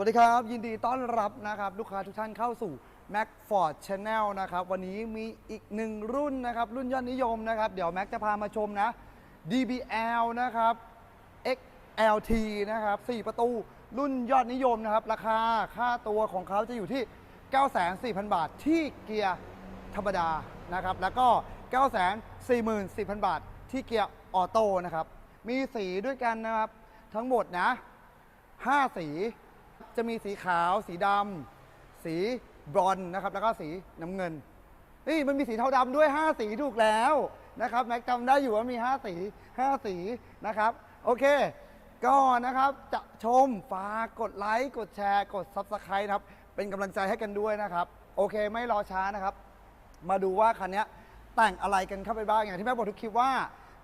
วัสดีครับ ยินดีต้อนรับนะครับ ลูกค้าทุกท่านเข้าสู่ Mac Ford Channel นะครับ วันนี้มีอีกหนึ่งรุ่นนะครับ รุ่นยอดนิยมนะครับ เดี๋ยวแม็กจะพามาชมนะ DBL นะครับ XLT นะครับ 4 ประตูรุ่นยอดนิยมนะครับ ราคาค่าตัวของเขาจะอยู่ที่ 940,000บาทที่เกียร์ธรรมดานะครับ แล้วก็ 944,000 บาทที่เกียร์ออโต้นะครับ มีสีด้วยกันนะครับ ทั้งหมดนะ 5 สี จะมีสีขาว สีดำสีบรอนซ์นะครับ แล้วก็สีน้ำเงินนี่มันมีสีเทาดำด้วย 5 สีถูกแล้วนะครับแม็กจำได้อยู่ว่ามี 5 สี 5 สีนะครับ โอเค ก็นะครับจะชมฝากกดไลค์กดแชร์กด Subscribe นะครับ เป็นกำลังใจให้กันด้วยนะครับ โอเคไม่รอช้านะครับ มาดูว่าคันนี้แต่งอะไรกันเข้าไปบ้างอย่างที่แม่บอกทุกคลิปว่า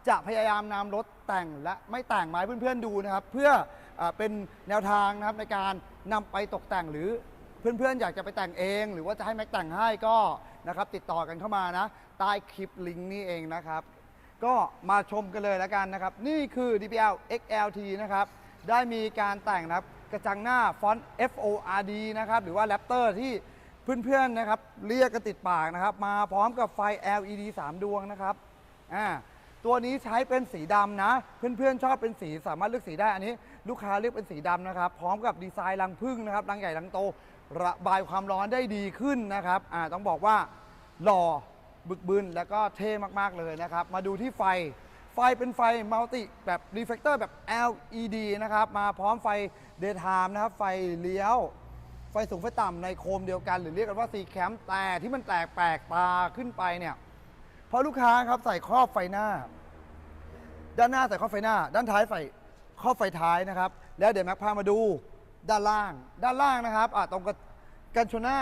จะพยายามนำรถแต่งและไม่แต่งมาให้เพื่อนๆดูนะครับ เพื่ออเป็นแนวทางนะครับในการนำไปตกแต่งหรือเพื่อนๆ อยากจะไปแต่งเอง หรือว่าจะให้แม็กแต่งให้ก็นะครับติดต่อกันเข้ามานะใต้คลิปลิงก์นี้เองนะครับ ก็มาชมกันเลยแล้วกันนะครับ นี่คือ DPL XLT นะครับได้มีการแต่งนะครับกระจังหน้าฟอนต์ FORD นะครับหรือว่า Raptor ที่เพื่อนๆนะครับเรียกกันติดปากนะครับ มาพร้อมกับไฟ LED 3 ดวงนะครับอ่า ตัวนี้ใช้เป็นสีดำนะ เพื่อนๆชอบเป็นสีสามารถเลือกสีได้อันนี้ ลูกค้าเลือกเป็นสีดำนะครับ พร้อมกับดีไซน์รังพึ่งนะครับรังใหญ่รังโต ระบายความร้อนได้ดีขึ้นนะครับอ่าต้องบอกว่าหล่อบึกบึนแล้วก็เท่มากๆเลยนะครับ มาดูที่ไฟไฟเป็นไฟมัลติแบบรีเฟ l เตอร์แบบ LED นะครับ มาพร้อมไฟ daytime นะครับ ไฟเลี้ยว ไฟสูงไฟต่ำในโคมเดียวกัน หรือเรียกกันว่า C cam แต่ที่มันแตกแปลกตาขึ้นไปเนี่ย ราะลูกค้าครับใส่ครอบไฟหน้า ด้านหน้าใส่ครอบไฟหน้า ด้านท้ายใส่ครอบไฟท้ายนะครับ แล้วเดี๋ยวแม็กพามาดูด้านล่าง ด้านล่างนะครับอะตรงกับกันชนหน้า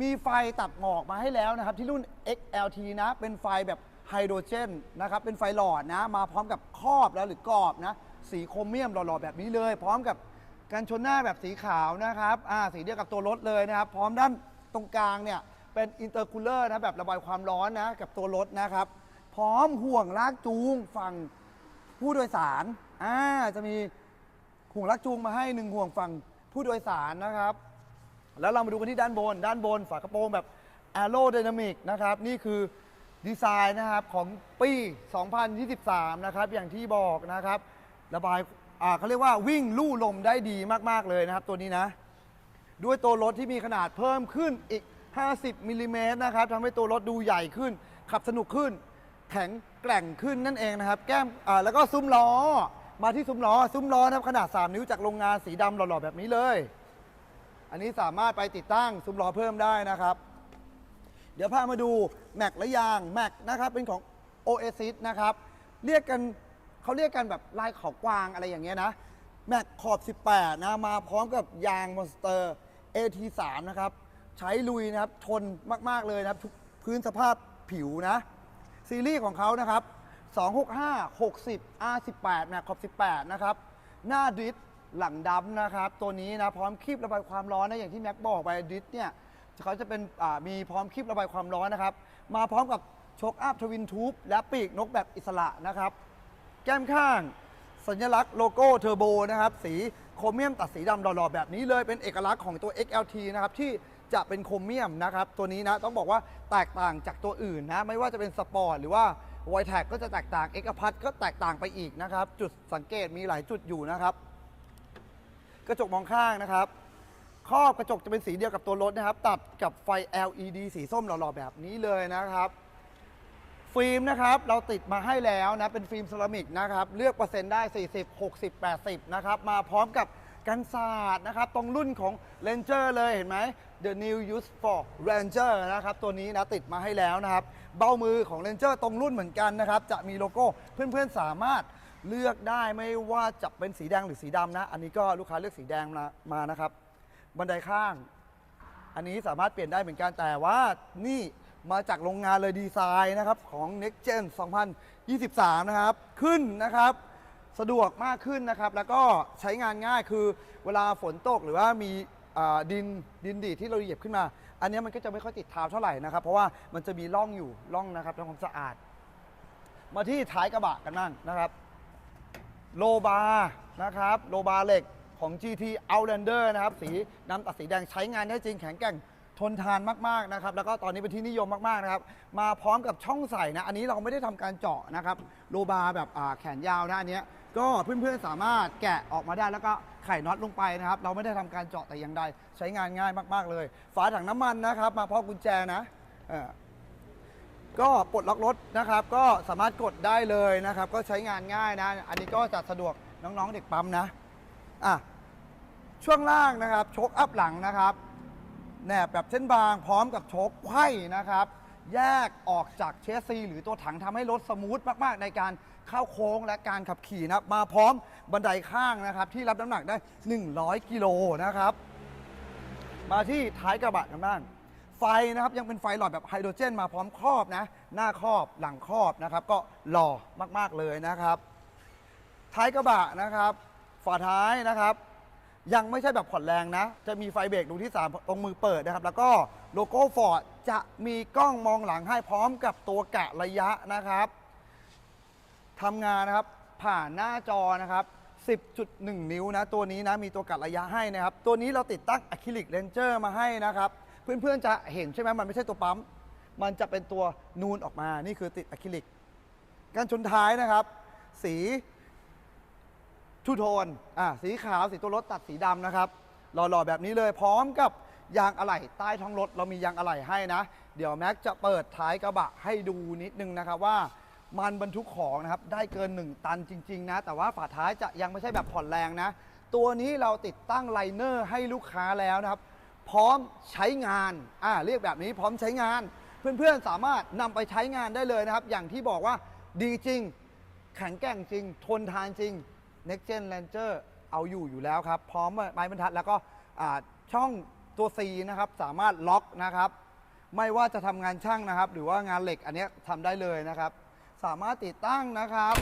มีไฟตัดหมอกมาให้แล้วนะครับ ที่รุ่น XLT นะ เป็นไฟแบบไฮโดรเจนนะครับ เป็นไฟหลอดนะ มาพร้อมกับครอบแล้วหรือกรอบนะ สีโครเมียมหล่อๆแบบนี้เลย พร้อมกับกันชนหน้าแบบสีขาวนะครับอ่าสีเดียวกับตัวรถเลยนะครับ พร้อมด้านตรงกลางเนี่ย เป็นอินเตอร์คูลเลอร์นะแบบระบายความร้อนนะกับตัวรถนะครับ พร้อมห่วงลากจูงฝั่งผู้โดยสารอ่าจะมีห่วงลากจูงมาให้หนึ่งห่วงฝั่งผู้โดยสารนะครับ แล้วเรามาดูกันที่ด้านบน ด้านบนฝากระโปรงแบบ Aerodynamic นะครับ นี่คือดีไซน์นะครับของปี 2023 นะครับ อย่างที่บอกนะครับ ระบายอ่าเขาเรียกว่าวิ่งลู่ลมได้ดีมาก ๆ เลยนะครับ ตัวนี้นะ ด้วยตัวรถที่มีขนาดเพิ่มขึ้นอีก 50มิลลิเมตรนะครับทำให้ตัวรถดูใหญ่ขึ้น ขับสนุกขึ้น แข็งแกร่งขึ้นนั่นเองนะครับ แก้มอ่าแล้วก็ซุ้มล้อ มาที่ซุ้มล้อ ซุ้มล้อนะครับขนาด 3 นิ้วจากโรงงานสีดำหล่อๆแบบนี้เลย อันนี้สามารถไปติดตั้งซุ้มล้อเพิ่มได้นะครับ เดี๋ยวพามาดูแม็กและยางแม็กนะครับเป็นของ Oasis นะครับ เรียกกันเขาเรียกกันแบบลายเขากวางอะไรอย่างเงี้ยนะแม็กขอบ 18 นะ มาพร้อมกับยางมอนสเตอร์ AT3 นะครับ ใช้ลุยนะครับทนมาก ๆ เลยนะครับ ทุกพื้นสภาพผิวนะ ซีรีส์ของเขานะครับ 265 60 R18 แม็กขอบ 18 นะครับ หน้าดริฟต์หลังดำนะครับ ตัวนี้นะพร้อมคลิประบายความร้อนนะอย่างที่แม็กบอกไปดริฟต์เนี่ยเขาจะเป็นมีพร้อมคลิประบายความร้อนนะครับ มาพร้อมกับโชคอัพทวินทูบและปีกนกแบบอิสระนะครับ แก้มข้าง สัญลักษณ์โลโก้เทอร์โบนะครับ สีโครเมียมตัดสีดำหล่อๆแบบนี้เลยเป็นเอกลักษณ์ของตัว XLT นะครับที่จะเป็นโครเมียมนะครับ ตัวนี้นะต้องบอกว่าแตกต่างจากตัวอื่นนะ ไม่ว่าจะเป็นสปอร์ตหรือว่าไวแท็กก็จะแตกต่างเอกพัทก็แตกต่างไปอีกนะครับ จุดสังเกตมีหลายจุดอยู่นะครับ กระจกมองข้างนะครับครอบกระจกจะเป็นสีเดียวกับตัวรถนะครับ ตัดกับไฟ LED สีส้มหล่อๆแบบนี้เลยนะครับ ฟิล์มนะครับเราติดมาให้แล้วนะเป็นฟิล์มเซรามิกนะครับเลือกเปอร์เซ็นต์ได้ 40 60 80 นะครับมาพร้อมกับกันศาสตร์นะครับตรงรุ่นของ Ranger เลยเห็นไหม The New Use for Ranger นะครับตัวนี้นะติดมาให้แล้วนะครับเบ้ามือของ Ranger ตรงรุ่นเหมือนกันนะครับจะมีโลโก้เพื่อนๆสามารถเลือกได้ไม่ว่าจะเป็นสีแดงหรือสีดำนะ อันนี้ก็ลูกค้าเลือกสีแดงมามานะครับ บันไดข้าง อันนี้สามารถเปลี่ยนได้เหมือนกันแต่ว่านี่ มาจากโรงงานเลยดีไซน์นะครับของ Next Gen 2023 นะครับ ขึ้นนะครับสะดวกมากขึ้นนะครับ แล้วก็ใช้งานง่ายคือเวลาฝนตกหรือว่ามีดินดินดีที่เราเหยียบขึ้นมา อันนี้มันก็จะไม่ค่อยติดเท้าเท่าไหร่นะครับ เพราะว่ามันจะมีร่องอยู่ร่องนะครับทำความสะอาด มาที่ท้ายกระบะกันบ้างนะครับ โลบาร์นะครับ โลบาร์เหล็กของ GT Outlander นะครับ สีดำตัดสีแดงใช้งานได้จริงแข็งแกร่ง นทานมากๆนะครับแล้วก็ตอนนี้เป็นที่นิยมมากๆนะครับมาพร้อมกับช่องใส่นะอันนี้เราไม่ได้ทำการเจาะนะครับโลบาร์แบบแขนยาวนะอันนี้ก็เพื่อนๆสามารถแกะออกมาได้แล้วก็ไขน็อตลงไปนะครับ เราไม่ได้ทำการเจาะแต่อย่างใดใช้งานง่ายมาก ๆ เลย ฝาถังน้ำมันนะครับ มาพร้อมกุญแจนะก็ปลดล็อกรถนะครับ ก็สามารถกดได้เลยนะครับ ก็ใช้งานง่ายนะ อันนี้ก็จะสะดวกน้องๆเด็กปั๊มนะอะช่วงล่างนะครับโชคอัพหลังนะครับ แหนบแบบเส้นบางพร้อมกับโชคไขว้นะครับ แยกออกจากเชสซี หรือตัวถังทำให้รถสมูทมากๆ ในการเข้าโค้งและการขับขี่นะครับมาพร้อมบันไดข้างนะครับ ที่รับน้ำหนักได้ 100 กิโลนะครับ มาที่ท้ายกระบะกันบ้างไฟนะครับยังเป็นไฟหลอดแบบไฮโดรเจน มาพร้อมครอบนะ หน้าครอบหลังครอบนะครับ ก็หล่อมากๆเลยนะครับ ท้ายกระบะนะครับ ฝาท้ายนะครับ ยังไม่ใช่แบบผ่อนแรงนะ จะมีไฟเบรกดวงที่ 3 ตรงมือเปิดนะครับ แล้วก็โลโก้ฟอร์ดจะมีกล้องมองหลังให้พร้อมกับตัวกะระยะนะครับทำงานนะครับ ผ่านหน้าจอนะครับ 10.1 นิ้วนะ ตัวนี้นะมีตัวกัดระยะให้นะครับ ตัวนี้เราติดตั้งอะคริลิกเลนเจอร์มาให้นะครับ เพื่อนๆจะเห็นใช่ไหมมันไม่ใช่ตัวปั๊ม มันจะเป็นตัวนูนออกมา นี่คือติดอะคริลิกการชนท้ายนะครับ สี ทูโทนอ่าสีขาวสีตัวรถตัดสีดำนะครับ หล่อๆแบบนี้เลยพร้อมกับยางอะไหล่ใต้ท้องรถเรามียางอะไหล่ให้นะ เดี๋ยวแม็กจะเปิดท้ายกระบะให้ดูนิดนึงนะครับว่ามันบรรทุกของนะครับ ได้เกิน 1 ตันจริง ๆ นะ แต่ว่าฝาท้ายจะยังไม่ใช่แบบผ่อนแรงนะ ตัวนี้เราติดตั้งไลเนอร์ให้ลูกค้าแล้วนะครับ พร้อมใช้งานอ่าเรียกแบบนี้พร้อมใช้งาน เพื่อนๆสามารถนำไปใช้งานได้เลยนะครับ อย่างที่บอกว่าดีจริง แข็งแกร่งจริง ทนทานจริง Next Gen Ranger เอาอยู่อยู่แล้วครับ พร้อมไม้บรรทัดแล้วก็ช่องตัว C นะครับ สามารถล็อกนะครับ ไม่ว่าจะทำงานช่างนะครับ หรือว่างานเหล็กอันนี้ทำได้เลยนะครับ สามารถติดตั้งนะครับ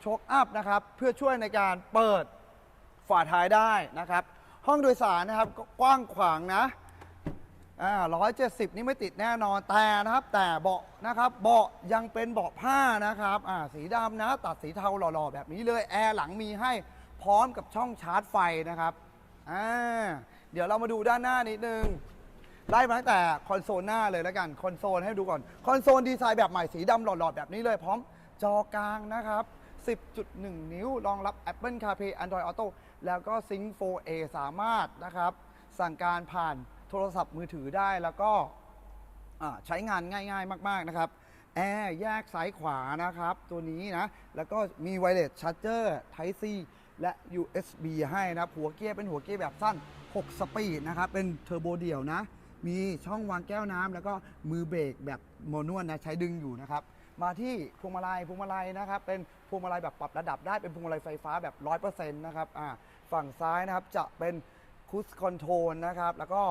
โชคอัพนะครับ เพื่อช่วยในการเปิดฝาท้ายได้นะครับ ห้องโดยสารนะครับก็กว้างขวางนะ อ่า170นี่ไม่ติดแน่นอนแต่นะครับ แต่เบาะนะครับ เบาะยังเป็นเบาะผ้านะครับอ่าสีดำนะ ตัดสีเทาหล่อๆแบบนี้เลย แอร์หลังมีให้พร้อมกับช่องชาร์จไฟนะครับอ่าเดี๋ยวเรามาดูด้านหน้านิดนึงไล่มาตั้งแต่คอนโซลหน้าเลยแล้วกันคอนโซลให้ดูก่อนคอนโซลดีไซน์แบบใหม่สีดำหลอดๆแบบนี้เลยพร้อมจอกลางนะครับ 10.1 นิ้ว รองรับ Apple CarPlay Android Auto แล้วก็ Sync 4A สามารถนะครับ สั่งการผ่าน โทรศัพท์มือถือได้แล้วก็ใช้งานง่ายๆ มาก ๆ นะครับ แอร์แยกซ้ายขวานะครับ ตัวนี้นะ แล้วก็มีไวเลสชาร์เจอร์ Type C และ USB ให้นะหัวเกียร์เป็นหัวเกียร์แบบสั้น 6 สปีดนะครับ เป็นเทอร์โบเดี่ยวนะ มีช่องวางแก้วน้ำแล้วก็มือเบรกแบบโมนวลนะ ใช้ดึงอยู่นะครับ มาที่พวงมาลัยพวงมาลัยนะครับ เป็นพวงมาลัยแบบปรับระดับได้เป็นพวงมาลัยไฟฟ้าแบบ 100%นะครับ อ่า ฝั่งซ้ายนะครับจะเป็นคูสคอนโทรลนะครับ แล้วก็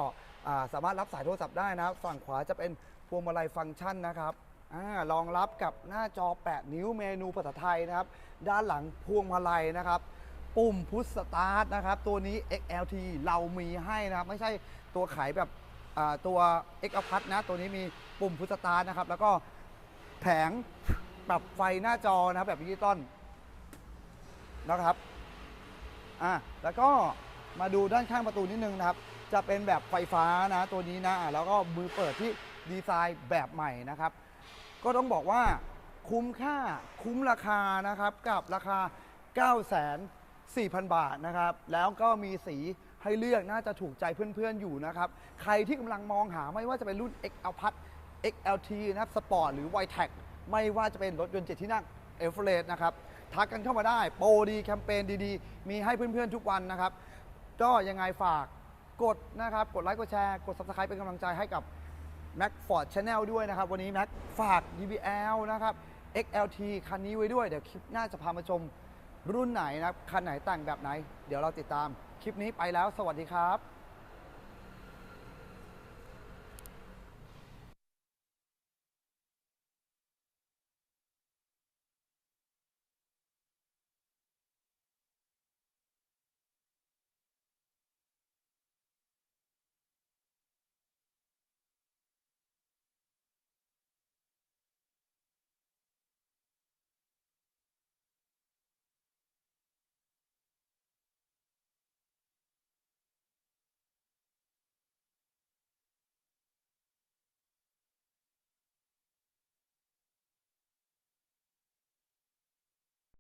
สามารถรับสายโทรศัพท์ได้นะครับ ฝั่งขวาจะเป็นพวงมาลัยฟังก์ชันนะครับอารองรับกับหน้าจอ 8 นิ้วเมนูภาษาไทยนะครับ ด้านหลังพวงมาลัยนะครับ ปุ่มพุชสตาร์ทนะครับ ตัวนี้ XLT เรามีให้นะครับ ไม่ใช่ตัวขายแบบตัว X อพัทนะ ตัวนี้มีปุ่มพุชสตาร์ทนะครับ แล้วก็แผงปรับไฟหน้าจอนะครับ แบบดิจิตอลนะครับอะแล้วก็มาดูด้านข้างประตูนิดนึงนะครับ จะเป็นแบบไฟฟ้านะตัวนี้นะแล้วก็มือเปิดที่ดีไซน์แบบใหม่นะครับ ก็ต้องบอกว่าคุ้มค่าคุ้มราคานะครับกับราคา 9 4 0 0 0 บาทนะครับ แล้วก็มีสีให้เลือกน่าจะถูกใจเพื่อนๆอยู่นะครับ ใครที่กำลังมองหาไม่ว่าจะเป็นรุ่น X a l p a t XLT นะครับสปอร์ตหรือ y t e c ไม่ว่าจะเป็นรถยนต์เจ็ดที่นั่งเอฟเ a นะครับทักกันเข้ามาได้ โปรดีแคมเปญดีๆ มีให้เพื่อนๆทุกวันนะครับ ก็ยังไงฝาก กดนะครับ กดไลค์ กดแชร์ กด Subscribe เป็นกำลังใจให้กับ Mac Ford Channel ด้วยนะครับ วันนี้ Mac ฝาก DBL นะครับ XLT คันนี้ไว้ด้วย เดี๋ยวคลิปหน้าจะพามาชมรุ่นไหนนะครับ คันไหนแต่งแบบไหน เดี๋ยวเราติดตาม คลิปนี้ไปแล้ว สวัสดีครับ